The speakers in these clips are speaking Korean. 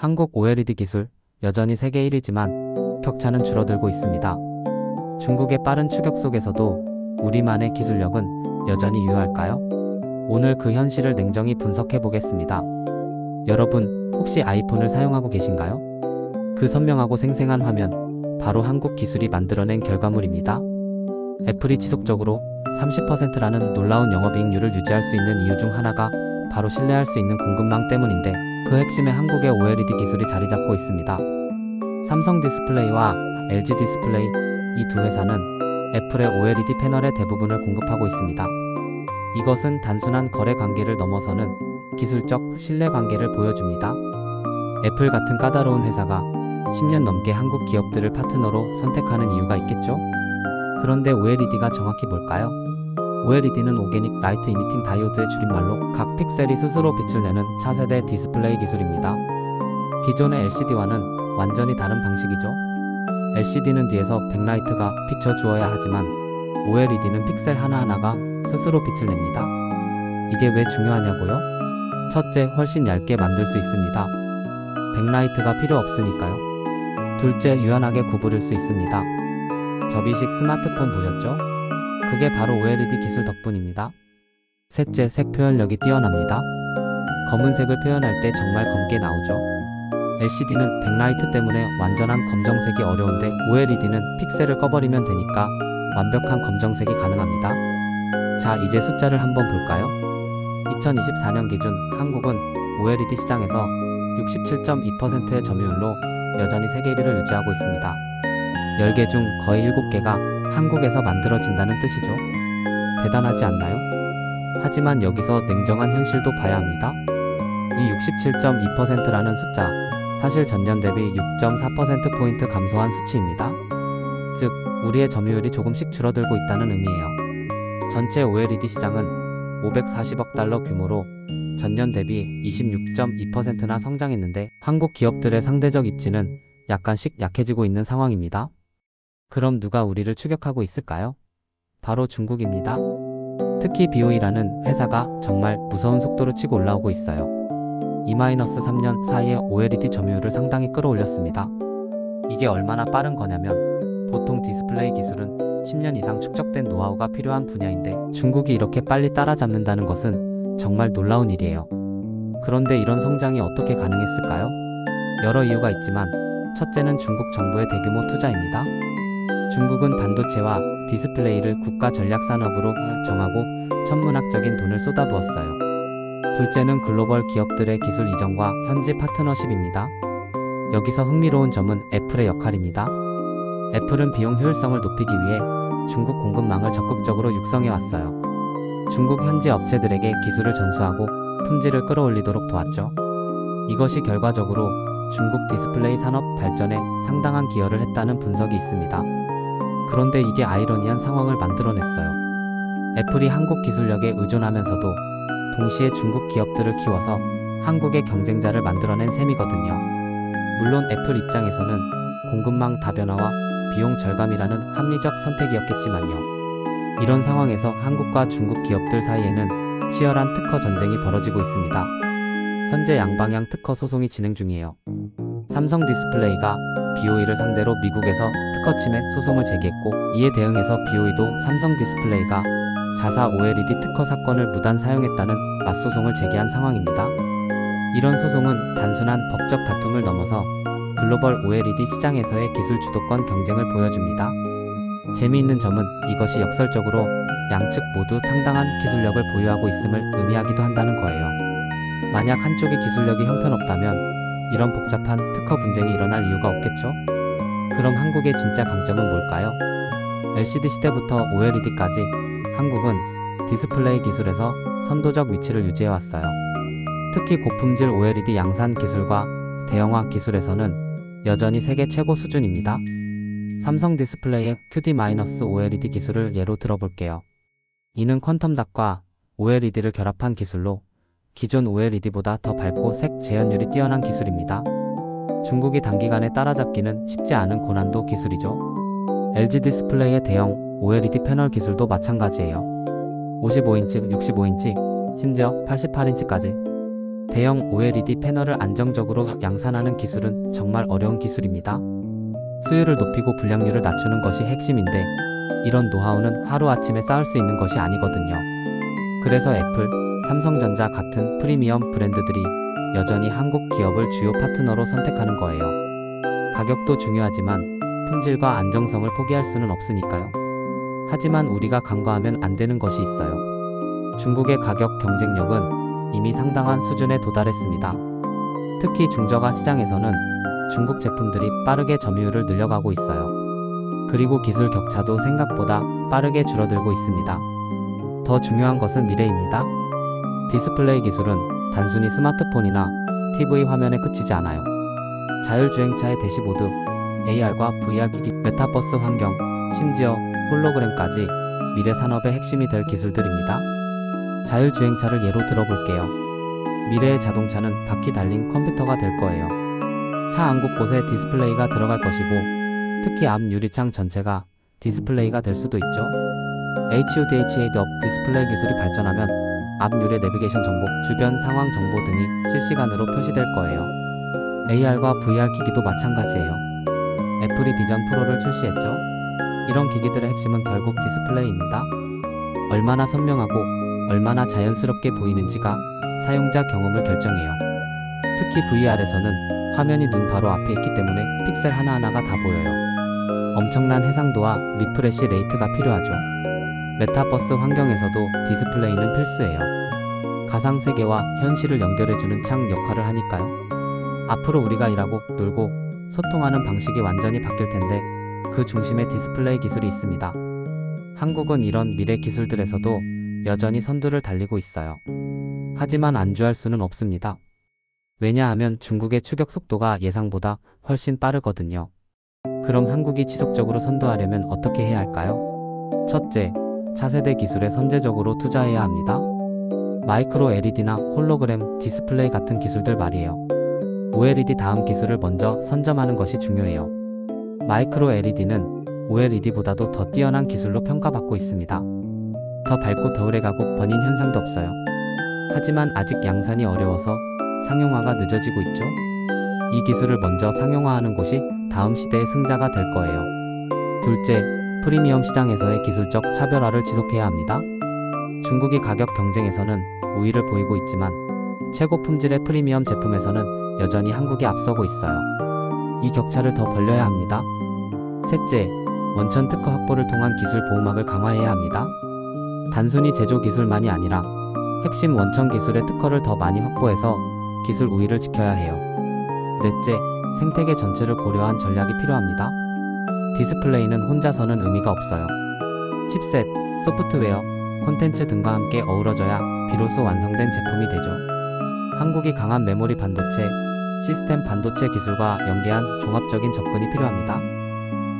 한국 OLED 기술 여전히 세계 1위지만 격차는 줄어들고 있습니다. 중국의 빠른 추격 속에서도 우리만의 기술력은 여전히 유효할까요? 오늘 그 현실을 냉정히 분석해 보겠습니다. 여러분, 혹시 아이폰을 사용하고 계신가요? 그 선명하고 생생한 화면, 바로 한국 기술이 만들어낸 결과물입니다. 애플이 지속적으로 30%라는 놀라운 영업이익률을 유지할 수 있는 이유 중 하나가 바로 신뢰할 수 있는 공급망 때문인데 그 핵심에 한국의 OLED 기술이 자리 잡고 있습니다. 삼성 디스플레이와 LG 디스플레이 이 두 회사는 애플의 OLED 패널의 대부분을 공급하고 있습니다. 이것은 단순한 거래 관계를 넘어서는 기술적 신뢰 관계를 보여줍니다. 애플 같은 까다로운 회사가 10년 넘게 한국 기업들을 파트너로 선택하는 이유가 있겠죠? 그런데 OLED가 정확히 뭘까요? OLED는 오게닉 라이트 이미팅 다이오드의 줄임말로 각 픽셀이 스스로 빛을 내는 차세대 디스플레이 기술입니다. 기존의 LCD와는 완전히 다른 방식이죠. LCD는 뒤에서 백라이트가 비춰 주어야 하지만 OLED는 픽셀 하나하나가 스스로 빛을 냅니다. 이게 왜 중요하냐고요? 첫째, 훨씬 얇게 만들 수 있습니다. 백라이트가 필요 없으니까요. 둘째, 유연하게 구부릴 수 있습니다. 접이식 스마트폰 보셨죠? 그게 바로 OLED 기술 덕분입니다. 셋째, 색 표현력이 뛰어납니다. 검은색을 표현할 때 정말 검게 나오죠. LCD는 백라이트 때문에 완전한 검정색이 어려운데 OLED는 픽셀을 꺼버리면 되니까 완벽한 검정색이 가능합니다. 자, 이제 숫자를 한번 볼까요? 2024년 기준 한국은 OLED 시장에서 67.2%의 점유율로 여전히 세계 1위를 유지하고 있습니다. 10개 중 거의 7개가 한국에서 만들어진다는 뜻이죠. 대단하지 않나요? 하지만 여기서 냉정한 현실도 봐야 합니다. 이 67.2%라는 숫자, 사실 전년 대비 6.4%포인트 감소한 수치입니다. 즉, 우리의 점유율이 조금씩 줄어들고 있다는 의미예요. 전체 OLED 시장은 540억 달러 규모로 전년 대비 26.2%나 성장했는데 한국 기업들의 상대적 입지는 약간씩 약해지고 있는 상황입니다. 그럼 누가 우리를 추격하고 있을까요? 바로 중국입니다. 특히 BOE라는 회사가 정말 무서운 속도로 치고 올라오고 있어요. 2-3년 사이에 OLED 점유율을 상당히 끌어올렸습니다. 이게 얼마나 빠른 거냐면 보통 디스플레이 기술은 10년 이상 축적된 노하우가 필요한 분야인데 중국이 이렇게 빨리 따라잡는다는 것은 정말 놀라운 일이에요. 그런데 이런 성장이 어떻게 가능했을까요? 여러 이유가 있지만 첫째는 중국 정부의 대규모 투자입니다. 중국은 반도체와 디스플레이를 국가 전략 산업으로 정하고 천문학적인 돈을 쏟아부었어요. 둘째는 글로벌 기업들의 기술 이전과 현지 파트너십입니다. 여기서 흥미로운 점은 애플의 역할입니다. 애플은 비용 효율성을 높이기 위해 중국 공급망을 적극적으로 육성해 왔어요. 중국 현지 업체들에게 기술을 전수하고 품질을 끌어올리도록 도왔죠. 이것이 결과적으로 중국 디스플레이 산업 발전에 상당한 기여를 했다는 분석이 있습니다. 그런데 이게 아이러니한 상황을 만들어냈어요. 애플이 한국 기술력에 의존하면서도 동시에 중국 기업들을 키워서 한국의 경쟁자를 만들어낸 셈이거든요. 물론 애플 입장에서는 공급망 다변화와 비용 절감이라는 합리적 선택이었겠지만요. 이런 상황에서 한국과 중국 기업들 사이에는 치열한 특허 전쟁이 벌어지고 있습니다. 현재 양방향 특허 소송이 진행 중이에요. 삼성 디스플레이가 BOE를 상대로 미국에서 특허 침해 소송을 제기했고 이에 대응해서 BOE도 삼성 디스플레이가 자사 OLED 특허 사건을 무단 사용했다는 맞소송을 제기한 상황입니다. 이런 소송은 단순한 법적 다툼을 넘어서 글로벌 OLED 시장에서의 기술 주도권 경쟁을 보여줍니다. 재미있는 점은 이것이 역설적으로 양측 모두 상당한 기술력을 보유하고 있음을 의미하기도 한다는 거예요. 만약 한쪽이 기술력이 형편없다면 이런 복잡한 특허 분쟁이 일어날 이유가 없겠죠? 그럼 한국의 진짜 강점은 뭘까요? LCD 시대부터 OLED까지 한국은 디스플레이 기술에서 선도적 위치를 유지해왔어요. 특히 고품질 OLED 양산 기술과 대형화 기술에서는 여전히 세계 최고 수준입니다. 삼성 디스플레이의 QD-OLED 기술을 예로 들어볼게요. 이는 퀀텀 닷과 OLED를 결합한 기술로 기존 OLED보다 더 밝고 색 재현율이 뛰어난 기술입니다. 중국이 단기간에 따라잡기는 쉽지 않은 고난도 기술이죠. LG 디스플레이의 대형 OLED 패널 기술도 마찬가지예요. 55인치, 65인치, 심지어 88인치까지. 대형 OLED 패널을 안정적으로 양산하는 기술은 정말 어려운 기술입니다. 수율을 높이고 불량률을 낮추는 것이 핵심인데 이런 노하우는 하루아침에 쌓을 수 있는 것이 아니거든요. 그래서 애플, 삼성전자 같은 프리미엄 브랜드들이 여전히 한국 기업을 주요 파트너로 선택하는 거예요. 가격도 중요하지만 품질과 안정성을 포기할 수는 없으니까요. 하지만 우리가 간과하면 안 되는 것이 있어요. 중국의 가격 경쟁력은 이미 상당한 수준에 도달했습니다. 특히 중저가 시장에서는 중국 제품들이 빠르게 점유율을 늘려가고 있어요. 그리고 기술 격차도 생각보다 빠르게 줄어들고 있습니다. 더 중요한 것은 미래입니다. 디스플레이 기술은 단순히 스마트폰이나 TV 화면에 그치지 않아요. 자율주행차의 대시보드, AR과 VR 기기, 메타버스 환경, 심지어 홀로그램까지 미래 산업의 핵심이 될 기술들입니다. 자율주행차를 예로 들어볼게요. 미래의 자동차는 바퀴 달린 컴퓨터가 될 거예요. 차 안 곳곳에 디스플레이가 들어갈 것이고, 특히 앞 유리창 전체가 디스플레이가 될 수도 있죠. HUD HAD 디스플레이 기술이 발전하면 앞유리 내비게이션 정보, 주변 상황 정보 등이 실시간으로 표시될 거예요. AR과 VR 기기도 마찬가지예요. 애플이 비전 프로를 출시했죠. 이런 기기들의 핵심은 결국 디스플레이입니다. 얼마나 선명하고 얼마나 자연스럽게 보이는지가 사용자 경험을 결정해요. 특히 VR에서는 화면이 눈 바로 앞에 있기 때문에 픽셀 하나하나가 다 보여요. 엄청난 해상도와 리프레시 레이트가 필요하죠. 메타버스 환경에서도 디스플레이는 필수예요. 가상세계와 현실을 연결해주는 창 역할을 하니까요. 앞으로 우리가 일하고 놀고 소통하는 방식이 완전히 바뀔 텐데 그 중심에 디스플레이 기술이 있습니다. 한국은 이런 미래 기술들에서도 여전히 선두를 달리고 있어요. 하지만 안주할 수는 없습니다. 왜냐하면 중국의 추격 속도가 예상보다 훨씬 빠르거든요. 그럼 한국이 지속적으로 선도하려면 어떻게 해야 할까요? 첫째, 차세대 기술에 선제적으로 투자해야 합니다. 마이크로 LED나 홀로그램, 디스플레이 같은 기술들 말이에요. OLED 다음 기술을 먼저 선점하는 것이 중요해요. 마이크로 LED는 OLED보다도 더 뛰어난 기술로 평가받고 있습니다. 더 밝고 더 오래 가고 번인 현상도 없어요. 하지만 아직 양산이 어려워서 상용화가 늦어지고 있죠. 이 기술을 먼저 상용화하는 곳이 다음 시대의 승자가 될 거예요. 둘째, 프리미엄 시장에서의 기술적 차별화를 지속해야 합니다. 중국이 가격 경쟁에서는 우위를 보이고 있지만 최고 품질의 프리미엄 제품에서는 여전히 한국이 앞서고 있어요. 이 격차를 더 벌려야 합니다. 셋째, 원천 특허 확보를 통한 기술 보호막을 강화해야 합니다. 단순히 제조 기술만이 아니라 핵심 원천 기술의 특허를 더 많이 확보해서 기술 우위를 지켜야 해요. 넷째, 생태계 전체를 고려한 전략이 필요합니다. 디스플레이는 혼자서는 의미가 없어요. 칩셋, 소프트웨어, 콘텐츠 등과 함께 어우러져야 비로소 완성된 제품이 되죠. 한국이 강한 메모리 반도체, 시스템 반도체 기술과 연계한 종합적인 접근이 필요합니다.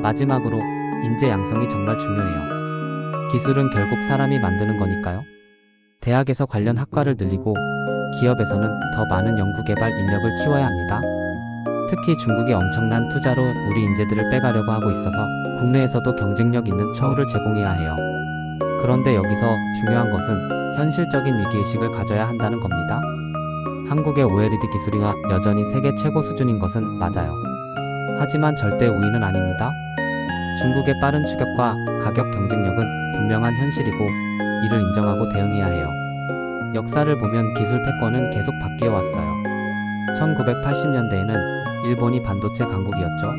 마지막으로 인재 양성이 정말 중요해요. 기술은 결국 사람이 만드는 거니까요. 대학에서 관련 학과를 늘리고 기업에서는 더 많은 연구개발 인력을 키워야 합니다. 특히 중국이 엄청난 투자로 우리 인재들을 빼가려고 하고 있어서 국내에서도 경쟁력 있는 처우를 제공해야 해요. 그런데 여기서 중요한 것은 현실적인 위기의식을 가져야 한다는 겁니다. 한국의 OLED 기술이 여전히 세계 최고 수준인 것은 맞아요. 하지만 절대 우위는 아닙니다. 중국의 빠른 추격과 가격 경쟁력은 분명한 현실이고 이를 인정하고 대응해야 해요. 역사를 보면 기술 패권은 계속 바뀌어 왔어요. 1980년대에는 일본이 반도체 강국이었죠.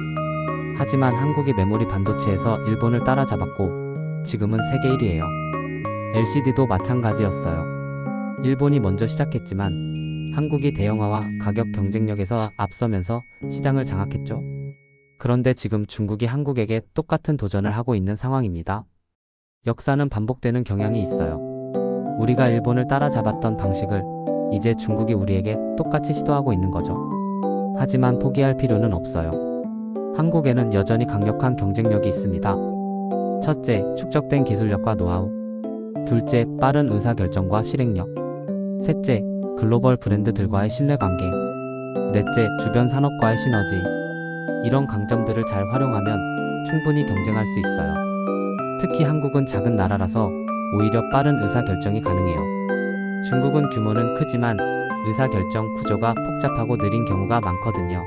하지만 한국이 메모리 반도체에서 일본을 따라잡았고 지금은 세계 1위예요. LCD도 마찬가지였어요. 일본이 먼저 시작했지만 한국이 대형화와 가격 경쟁력에서 앞서면서 시장을 장악했죠. 그런데 지금 중국이 한국에게 똑같은 도전을 하고 있는 상황입니다. 역사는 반복되는 경향이 있어요. 우리가 일본을 따라잡았던 방식을 이제 중국이 우리에게 똑같이 시도하고 있는 거죠. 하지만 포기할 필요는 없어요. 한국에는 여전히 강력한 경쟁력이 있습니다. 첫째, 축적된 기술력과 노하우. 둘째, 빠른 의사결정과 실행력. 셋째, 글로벌 브랜드들과의 신뢰관계. 넷째, 주변 산업과의 시너지. 이런 강점들을 잘 활용하면 충분히 경쟁할 수 있어요. 특히 한국은 작은 나라라서 오히려 빠른 의사결정이 가능해요. 중국은 규모는 크지만 의사결정 구조가 복잡하고 느린 경우가 많거든요.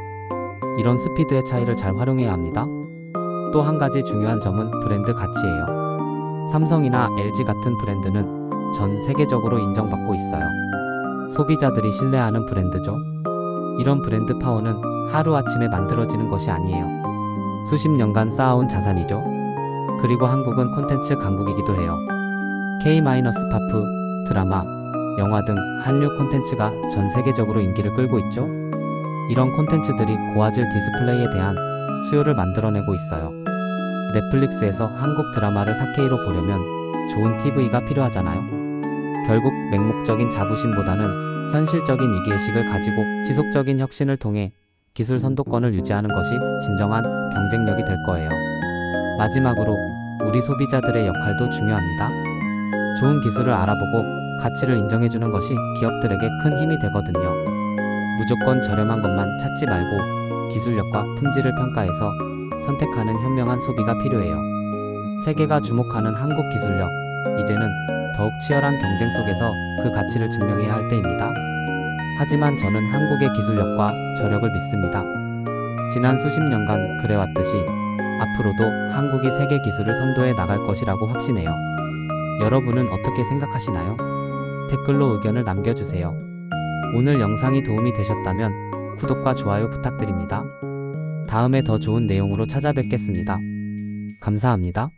이런 스피드의 차이를 잘 활용해야 합니다. 또 한 가지 중요한 점은 브랜드 가치예요. 삼성이나 LG 같은 브랜드는 전 세계적으로 인정받고 있어요. 소비자들이 신뢰하는 브랜드죠. 이런 브랜드 파워는 하루아침에 만들어지는 것이 아니에요. 수십 년간 쌓아온 자산이죠. 그리고 한국은 콘텐츠 강국이기도 해요. K-파프, 드라마, 영화 등 한류 콘텐츠가 전 세계적으로 인기를 끌고 있죠. 이런 콘텐츠들이 고화질 디스플레이에 대한 수요를 만들어내고 있어요. 넷플릭스에서 한국 드라마를 4K로 보려면 좋은 TV가 필요하잖아요. 결국 맹목적인 자부심보다는 현실적인 위기의식을 가지고 지속적인 혁신을 통해 기술 선도권을 유지하는 것이 진정한 경쟁력이 될 거예요. 마지막으로 우리 소비자들의 역할도 중요합니다. 좋은 기술을 알아보고 가치를 인정해주는 것이 기업들에게 큰 힘이 되거든요. 무조건 저렴한 것만 찾지 말고 기술력과 품질을 평가해서 선택하는 현명한 소비가 필요해요. 세계가 주목하는 한국 기술력, 이제는 더욱 치열한 경쟁 속에서 그 가치를 증명해야 할 때입니다. 하지만 저는 한국의 기술력과 저력을 믿습니다. 지난 수십 년간 그래왔듯이 앞으로도 한국이 세계 기술을 선도해 나갈 것이라고 확신해요. 여러분은 어떻게 생각하시나요? 댓글로 의견을 남겨주세요. 오늘 영상이 도움이 되셨다면 구독과 좋아요 부탁드립니다. 다음에 더 좋은 내용으로 찾아뵙겠습니다. 감사합니다.